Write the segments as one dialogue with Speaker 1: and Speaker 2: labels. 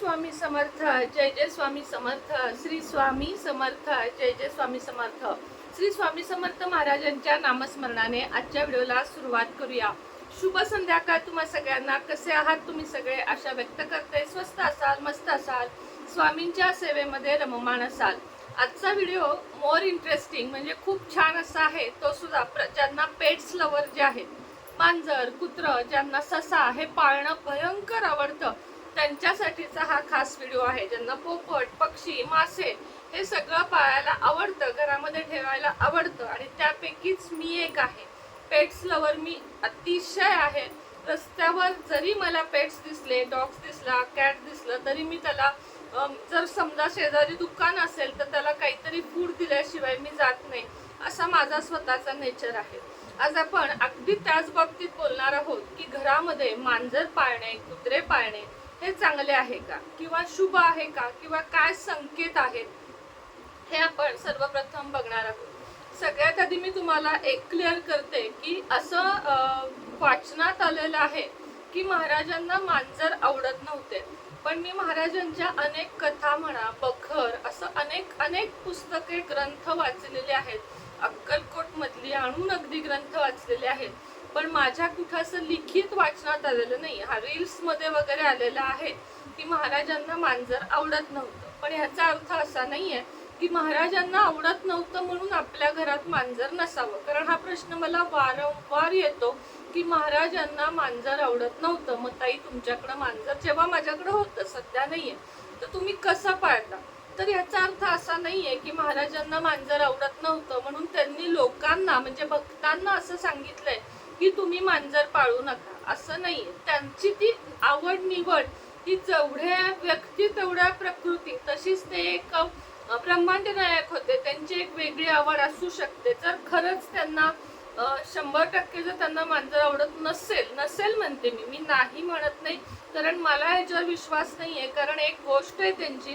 Speaker 1: स्वामी समर्थ जय जय स्वामी समर्थ श्री स्वामी समर्थ जय जय स्वामी समर्थ. श्री स्वामी समर्थ महाराजांच्या नामस्मरणाने आजच्या व्हिडिओला सुरुवात करूया. शुभ संध्याकाळ तुम्हा सगळ्यांना. कसे आहात तुम्ही सगळे? आशा व्यक्त करते. स्वस्त असाल मस्त असाल. स्वामींच्या सेवेमध्ये रममाण असाल. आजचा व्हिडिओ मोर इंटरेस्टिंग म्हणजे खूप छान असा आहे. तो सुद्धा प्र- ज्यांना पेट्स लवर जे आहेत मांजर कुत्र ज्यांना ससा हे पाळणं भयंकर आवडतं. त्यांच्यासाठीचा हा खास व्हिडिओ आहे. ज्यांना पोपट पक्षी मासे हे सगळं पाळायला आवडतं घरामध्ये ठेवायला आवडतं. आणि त्यापैकीच मी एक आहे. पेट्स लवर मी अतिशय आहे. रस्त्यावर जरी मला पेट्स दिसले डॉग्स दिसला कॅट दिसलं तरी मी त्याला जर समजा शेजारी दुकान असेल तर त्याला काहीतरी फूड दिल्याशिवाय मी जात नाही. असा माझा स्वतःचा नेचर आहे. आज आपण अगदी त्याच बाबतीत बोलणार आहोत की घरामध्ये मांजर पाळणे कुत्रे पाळणे हे चांगले आहे का? किंवा शुभ आहे का? किंवा काय संकेत आहेत? हे आपण सर्वप्रथम बघणार आहोत. सगळ्यात आधी मी तुम्हाला एक क्लिअर करते की असं वाचनात आलेलं आहे की महाराजांना मांजर आवडत नव्हते. पण मी महाराजांच्या अनेक कथा म्हणा बखर असं अनेक अनेक पुस्तके ग्रंथ वाचलेले आहेत. अक्कलकोटमधली आणून अगदी ग्रंथ वाचलेले आहेत. पण माझ्या कुठं असं लिखित वाचनात आलेलं नाही हा रील्समध्ये वगैरे आलेला आहे की महाराजांना मांजर आवडत नव्हतं. पण ह्याचा अर्थ असा नाहीये की महाराजांना आवडत नव्हतं म्हणून आपल्या घरात मांजर नसावं. कारण हा प्रश्न मला वारंवार येतो की महाराजांना मांजर आवडत नव्हतं. मग ताई तुमच्याकडं मांजर जेव्हा माझ्याकडं होतं सध्या नाहीये. तर तुम्ही कसं पाळता? तर याचा अर्थ असा नाहीये की महाराजांना मांजर आवडत नव्हतं म्हणून त्यांनी लोकांना म्हणजे भक्तांना असं सांगितलंय की तुम्ही मांजर पाळू नका. असं नाही त्यांची ती आवड निवड ती जेवढ्या व्यक्ती तेवढ्या प्रकृती तशीच ते एक ब्रह्मांडनायक ब्रह्मांड नायक होते. त्यांची एक वेगळी आवड असू शकते. जर खरंच त्यांना शंभर टक्के जर त्यांना मांजर आवडत नसेल नसेल म्हणते मी. मी नाही म्हणत नाही. कारण मला याच्यावर विश्वास नाही आहे कारण एक गोष्ट आहे त्यांची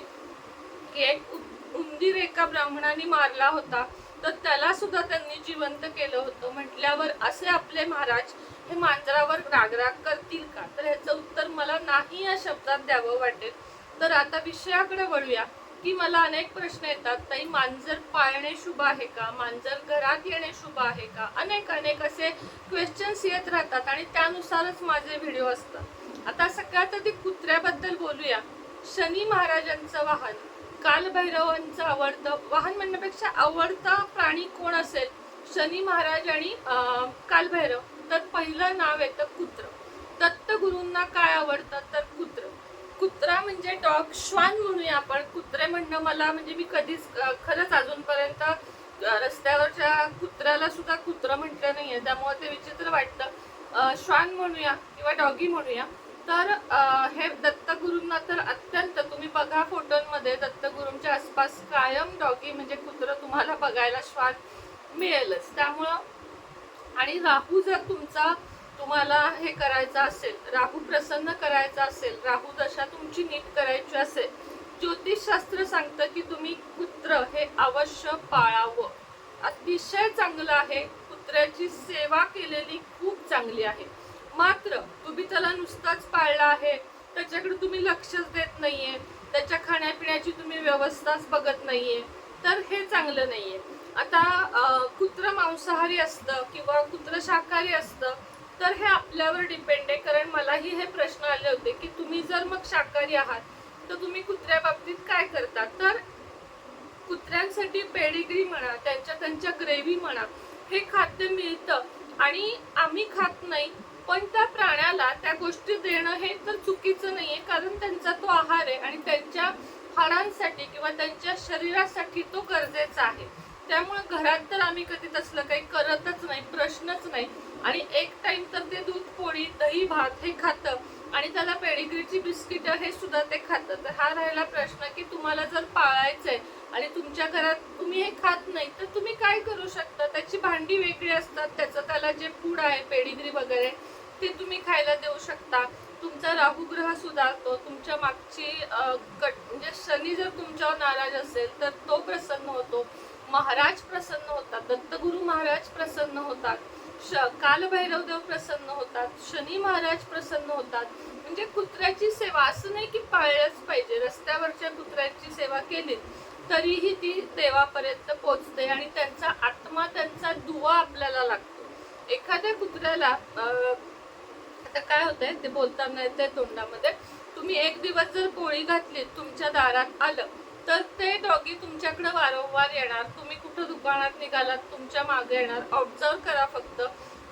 Speaker 1: की एक उ- उंदीर एका ब्राह्मणाने मारला होता. तर त्याला सुद्धा त्यांनी जिवंत केलं होतं. म्हटल्यावर असे आपले महाराज हे मांजरावर रागराग करतील का? तर ह्याचं उत्तर मला नाही या शब्दात द्यावं वाटेल. तर आता विषयाकडे वळूया. की मला अनेक प्रश्न येतात. ताई मांजर पाळणे शुभ आहे का? मांजर घरात येणे शुभ आहे का? अनेक अनेक असे क्वेश्चन्स येत राहतात आणि त्यानुसारच माझे व्हिडिओ असतात. आता सगळ्यात आधी कुत्र्याबद्दल बोलूया. शनी महाराजांचं वाहन. कालभैरवांचं आवडतं वाहन म्हणण्यापेक्षा आवडता प्राणी कोण असेल? शनी महाराज आणि कालभैरव. तर पहिलं नाव येतं कुत्र. दत्तगुरूंना काय आवडतं तर कुत्र. कुत्रा म्हणजे डॉग. श्वान म्हणूया आपण. कुत्रे म्हणणं मला म्हणजे मी कधीच खरंच अजूनपर्यंत रस्त्यावरच्या कुत्र्याला सुद्धा कुत्र म्हटलं नाही आहे त्यामुळे ते विचित्र वाटतं. श्वान म्हणूया किंवा डॉगी म्हणूया. तर हे दत्तगुरूंना तर अत्यंत तुम्ही बघा फोटोंमध्ये दत्तगुरूंच्या आसपास कायम डॉगी म्हणजे कुत्र तुम्हाला बघायला श्वान मिळेलच. त्यामुळं आणि राहू जर तुमचा तुम्हाला हे करायचं असेल राहू प्रसन्न करायचा असेल राहू दशा तुमची नीट करायची असेल ज्योतिषशास्त्र सांगतं की तुम्ही कुत्र हे अवश्य पाळावं. अतिशय चांगलं आहे. कुत्र्याची सेवा केलेली खूप चांगली आहे. मात्र तुम्ही त्याला नुसताच पाळला आहे. त्याच्याकडे तुम्ही लक्षच देत नाहीये. त्याच्या खाण्यापिण्याची तुम्ही व्यवस्थाच बघत नाहीये. तर हे चांगलं नाहीये. आता कुत्र मांसाहारी असतं किंवा कुत्र शाकाहारी असतं तर हे आपल्यावर डिपेंड आहे. कारण मलाही हे प्रश्न आले होते की तुम्ही जर मग शाकाहारी आहात तर तुम्ही कुत्र्या बाबतीत काय करता? तर कुत्र्यांसाठी पेडिग्री म्हणा त्यांच्या त्यांच्या ग्रेव्ही म्हणा हे खाद्य मिळतं. आणि आम्ही खात नाही पण त्या प्राण्याला त्या गोष्टी देणं हे तर चुकीचं नाहीये कारण त्यांचा तो आहार आहे आणि त्यांच्या हाडांसाठी किंवा त्यांच्या शरीरासाठी तो गरजेचा आहे. त्यामुळे घरात तर आम्ही कधी तसलं काही करतच नाही प्रश्नच नाही. आणि एक टाइम तर ते दूध पोळी दही भात हे खातं आणि त्याला पेडिग्रीची बिस्किटं हे सुद्धा ते खातं. तर हा राहिला प्रश्न की तुम्हाला जर पाळायचंय आणि तुमच्या घरात तुम्ही हे खात नाही तर तुम्ही काय करू शकता? त्याची भांडी वेगळी असतात त्याचं त्याला जे फूड आहे पेडिग्री वगैरे ते तुम्ही खायला देऊ शकता. तुमचा राहुग्रह सुधारतो. तुमच्या मागची कट म्हणजे शनी जर तुमच्यावर नाराज असेल तर तो प्रसन्न होतो. महाराज प्रसन्न होतात. दत्तगुरु महाराज प्रसन्न होतात. श कालभैरव देव प्रसन्न होतात. शनी महाराज प्रसन्न होतात. म्हणजे कुत्र्याची सेवा असं नाही की पाळलंच पाहिजे. रस्त्यावरच्या कुत्र्याची सेवा केली तरीही ती देवापर्यंत पोचते आणि त्यांचा आत्मा त्यांचा दुवा आपल्याला लागतो. एखाद्या कुत्र्याला आता काय होतंय ते बोलताना येते तोंडामध्ये तुम्ही एक दिवस जर पोळी घातली तुमच्या दारात आलं तर ते डॉगी तुमच्याकडे वारंवार येणार. तुम्ही कुठं दुकानात निघालात तुमच्या मागे येणार. ऑब्झर्व करा फक्त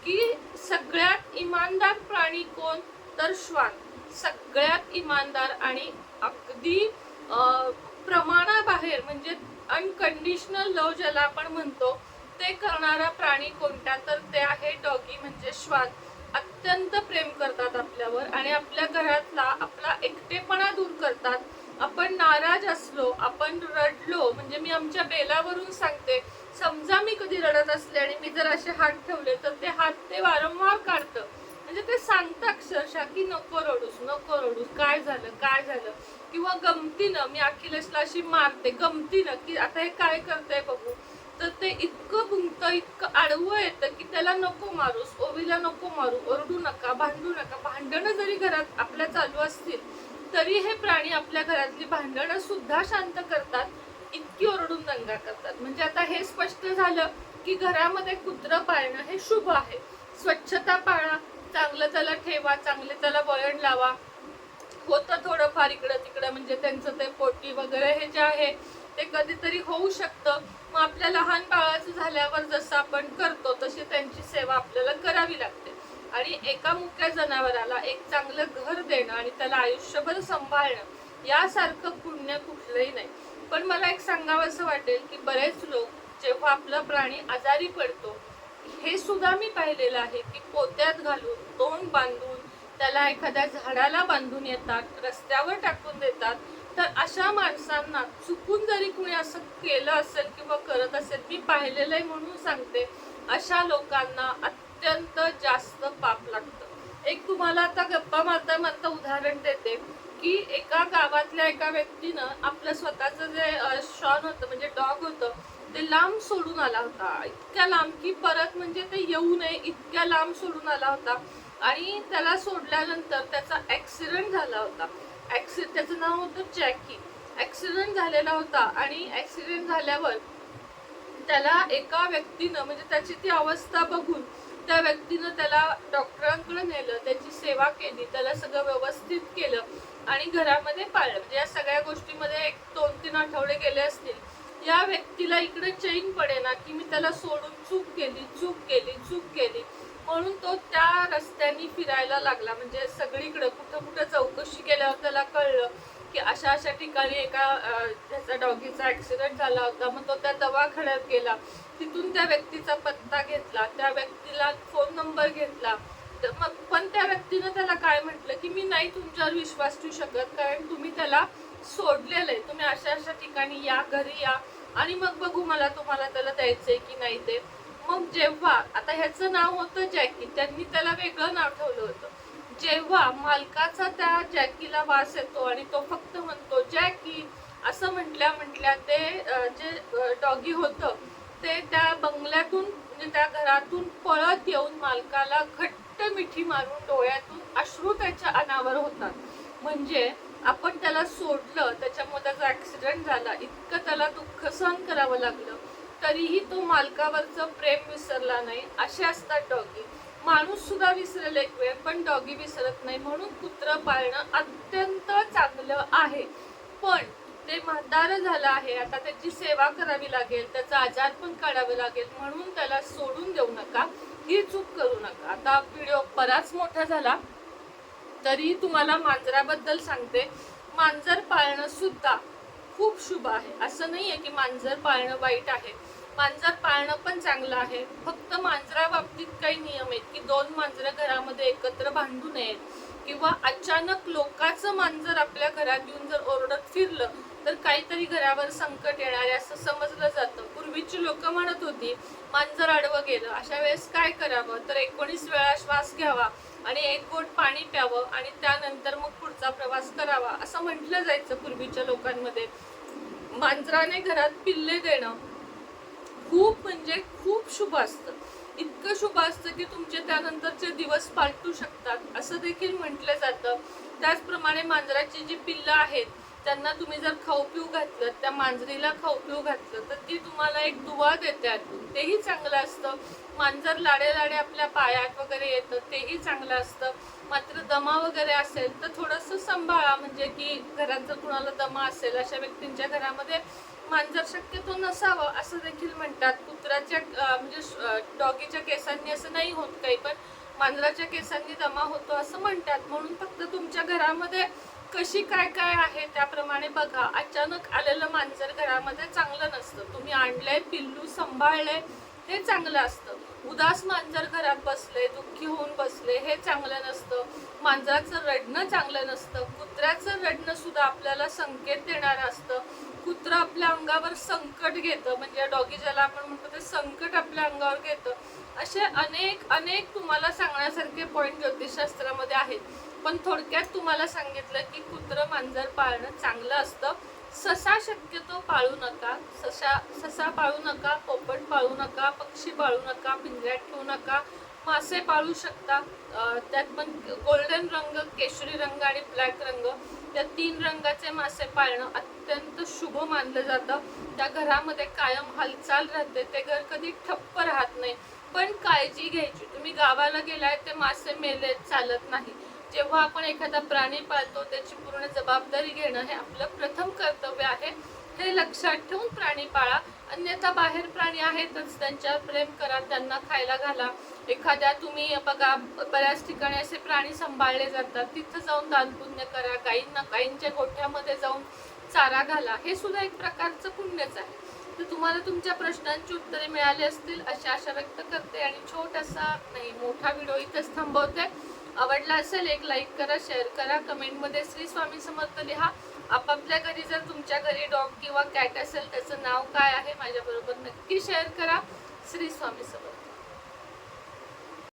Speaker 1: की सगळ्यात इमानदार प्राणी कोण? तर श्वान. सगळ्यात इमानदार आणि अगदी प्रमाणाबाहेर म्हणजे अनकंडिशनल लव ज्याला आपण म्हणतो ते करणारा प्राणी कोणता? तर ते आहे डॉगी म्हणजे श्वान अत्यंत प्रेम करतात आपल्यावर आणि आपल्या घरातला आपला एकटेपणा दूर करतात. आपण नाराज असलो आपण रडलो म्हणजे मी आमच्या बेलावरून सांगते समजा मी कधी रडत असले आणि मी जर असे हात ठेवले तर ते हात ते वारंवार काढतं. म्हणजे ते सांगता अक्षरशः की नको रडूस नको रडूस. काय झालं काय झालं? किंवा गमतीनं मी अखिलेशला अशी मारते गमतीनं की आता हे काय करतंय बघू? तर ते इतकं गुंत इतकं आडवं येतं की त्याला नको मारूस ओवीला नको मारू ओरडू नका भांडू नका. भांडणं जरी घरात आपल्या चालू असतील तरी हे प्राणी आपल्या घरातली भांडणं सुद्धा शांत करतात इतकी ओरडून दंगा करतात. म्हणजे आता हे स्पष्ट झालं की घरामध्ये कुत्रं पाळणं हे शुभ आहे. स्वच्छता पाळा चांगलं त्याला ठेवा चांगले त्याला वळण लावा. होतं थोडंफार इकडं तिकडं म्हणजे त्यांचं ते पोटी वगैरे हे जे आहे ते कधीतरी होऊ शकतं. मग आपल्या लहान बाळाचं झाल्यावर जसं आपण करतो तशी त्यांची सेवा आपल्याला करावी लागते. आणि एका मुक्या जनावराला एक चांगलं घर देणं आणि त्याला आयुष्यभर सांभाळणं यासारखं पुण्य कुठलंही नाही. पण मला एक सांगावं असं वाटेल की बरेच लोक जेव्हा आपला प्राणी आजारी पडतो हे सुद्धा मी पाहिलेलं आहे की पोत्यात घालून तोंड बांधून त्याला एखाद्या झाडाला बांधून येतात रस्त्यावर टाकून देतात तर अशा माणसांना चुकून जरी कुणी असं केलं असेल किंवा करत असेल मी पाहिलेलं आहे म्हणून सांगते अशा लोकांना अत्यंत जास्त पाप लागतं. एक तुम्हाला आता गप्पा मारता मारता उदाहरण देते की एका गावातल्या एका व्यक्तीनं आपलं स्वतःचं जे शॉन होतं म्हणजे डॉग होतं ते लांब सोडून आला होता. इतक्या लांब की परत म्हणजे ते येऊ नये इतक्या लांब सोडून आला होता. आणि त्याला सोडल्यानंतर त्याचा ऍक्सिडेंट झाला होता. ॲक्सि त्याचं नाव होतं जॅकी ऍक्सिडेंट झालेला होता आणि ऍक्सिडेंट झाल्यावर त्याला एका व्यक्तीनं म्हणजे त्याची ती अवस्था बघून त्या व्यक्तीनं त्याला डॉक्टरांकडे नेलं त्याची सेवा केली त्याला सगळं व्यवस्थित केलं आणि घरामध्ये पाळलं. म्हणजे या सगळ्या गोष्टीमध्ये एक दोन तीन आठवडे गेले असतील. या व्यक्तीला इकडे चैन पडे ना की मी त्याला सोडून चूक केली चूक केली चूक केली. म्हणून तो त्या रस्त्यानी फिरायला लागला. म्हणजे सगळीकडे कुठं कुठं चौकशी केल्यावर त्याला कळलं की अशा अशा ठिकाणी एका अं, त्याचा डॉगीचा ॲक्सिडेंट झाला होता. मग तो त्या दवाखान्यात गेला. तिथून त्या व्यक्तीचा पत्ता घेतला. त्या व्यक्तीला फोन नंबर घेतला. तर मग पण त्या व्यक्तीनं त्याला काय म्हटलं की मी नाही तुमच्यावर विश्वास ठेवू शकत कारण तुम्ही त्याला सोडलेलं आहे तुम्ही अशा अशा ठिकाणी या घरी या. आणि मग बघू मला तुम्हाला त्याला द्यायचंय की नाही ते. मग जेव्हा आता ह्याचं नाव होतं जॅकी त्यांनी त्याला वेगळं नाव ठेवलं होतं. जेव्हा मालकाचा त्या जॅकीला वास येतो आणि तो फक्त म्हणतो जॅकी असं म्हटल्या म्हटल्या ते जे डॉगी होतं ते त्या बंगल्यातून म्हणजे त्या घरातून पळत येऊन मालकाला घट्ट मिठी मारून डोळ्यातून अश्रू त्याच्या अनावर होतात. म्हणजे आपण त्याला सोडलं त्याच्यामुळे त्याचा ॲक्सिडेंट झाला इतकं त्याला दुःख सहन करावं लागलं तरीही तो मालकावरचं प्रेम विसरला नाही असे असतात डॉगी. माणूस सुद्धा विसरेल एक वेळ पण डॉगी विसरत नाही म्हणून कुत्र पाळणं अत्यंत चांगलं आहे. पण ते म्हातारं झालं आहे आता त्याची सेवा करावी लागेल त्याचा आजार पण काढावे लागेल म्हणून त्याला सोडून देऊ नका ही चूक करू नका. आता व्हिडिओ बराच मोठा झाला. तरी तुम्हाला मांजराबद्दल सांगते. मांजर पाळणं सुद्धा खूप शुभ आहे. असं नाही आहे की मांजर पाळणं वाईट आहे. मांजर पाळणं पण चांगलं आहे. फक्त मांजरा बाबतीत काही नियम आहेत की दोन मांजरं घरामध्ये एकत्र बांधू नयेत. किंवा अचानक लोकांचं मांजर आपल्या घरात येऊन जर ओरडत फिरलं तर काहीतरी घरावर संकट येणार आहे असं समजलं जातं. पूर्वीची लोक म्हणत होती मांजर आडवं गेलं अशा वेळेस काय करावं? तर एकोणीस वेळा श्वास घ्यावा आणि एक गोट पाणी प्यावं आणि त्यानंतर मग पुढचा प्रवास करावा असं म्हटलं जायचं पूर्वीच्या लोकांमध्ये. मांजराने घरात पिल्ले देणं खूप म्हणजे खूप शुभ असतं. इतकं शुभ असतं की तुमचे त्यानंतरचे दिवस पालटू शकतात. असं देखील म्हटलं जातं. त्याचप्रमाणे मांजराची जी पिल्लं आहेत त्यांना तुम्ही जर खाऊ पिऊ घातलं त्या मांजरीला खाऊ पिऊ घातलं तर ती तुम्हाला एक दुवा देतात तेही चांगलं असतं. मांजर लाडे लाडे आपल्या पायात वगैरे येतं तेही चांगलं असतं. मात्र दमा वगैरे असेल तर थोडंसं सांभाळा. म्हणजे की घरात जर कुणाला दमा असेल अशा व्यक्तींच्या घरामध्ये मांजर शक्यतो नसावं असं देखील म्हणतात. कुत्र्याच्या म्हणजे डॉगीच्या केसांनी असं नाही होत काही पण मांजराच्या केसांनी दमा होतो असं म्हणतात. म्हणून फक्त तुमच्या घरामध्ये कशी काय काय आहे त्याप्रमाणे बघा अचानक आलेलं मांजर घरामध्ये चांगलं नसतं. तुम्ही आणलंय पिल्लू सांभाळलंय हे चांगलं असतं. उदास मांजर घरात बसले दुःखी होऊन बसले हे चांगलं नसतं. मांजराचं रडणं चांगलं नसतं. कुत्र्याचं रडणं सुद्धा आपल्याला संकेत देणारं असतं. कुत्रं आपल्या अंगावर संकट घेतं. म्हणजे डॉगी ज्याला आपण म्हणतो ते संकट आपल्या अंगावर घेतं. असे अनेक अनेक तुम्हाला सांगण्यासारखे पॉईंट ज्योतिषशास्त्रामध्ये आहेत. पण थोडक्यात तुम्हाला सांगितलं की कुत्रं मांजर पाळणं चांगलं असतं. ससा शक्यतो पाळू नका. ससा ससा पाळू नका पोपट पाळू नका पक्षी पाळू नका पिंजऱ्यात ठेवू नका. मासे पाळू शकता. त्यात पण गोल्डन रंग केशरी रंग आणि ब्लॅक रंग त्या तीन रंगाचे मासे पाळणं अत्यंत शुभ मानलं जातं. त्या घरामध्ये कायम हालचाल राहते. ते घर कधी ठप्प राहत नाही. पण काळजी घ्यायची. तुम्ही गावाला गेलाय ते मासे मेले चालत नाही. जेव्हा आपण एखादा प्राणी पाळतो त्याची पूर्ण जबाबदारी घेणं हे आपलं प्रथम कर्तव्य आहे. हे लक्षात ठेवून प्राणी पाळा. अन्यथा बाहेर प्राणी आहेतच त्यांच्यावर प्रेम करा त्यांना खायला घाला. एखाद्या तुम्ही बघा बऱ्याच ठिकाणी असे प्राणी सांभाळले जातात. तिथं जाऊन दानपुण्य करा गाईंना गाईंच्या गोठ्यामध्ये जाऊन चारा घाला. हे सुद्धा एक प्रकारचं पुण्यच आहे. तर तुम्हाला तुमच्या प्रश्नांची उत्तरे मिळाली असतील अशी आशा व्यक्त करते आणि छोटासा नाही मोठा व्हिडिओ इथंच थांबवते. आवडला असेल एक लाईक करा शेअर करा कमेंटमध्ये श्री स्वामी समर्थ लिहा. आपापल्या घरी जर तुमच्या घरी डॉग किंवा कॅट असेल त्याचं नाव काय आहे? माझ्याबरोबर नक्की शेअर करा. श्री स्वामी समर्थ.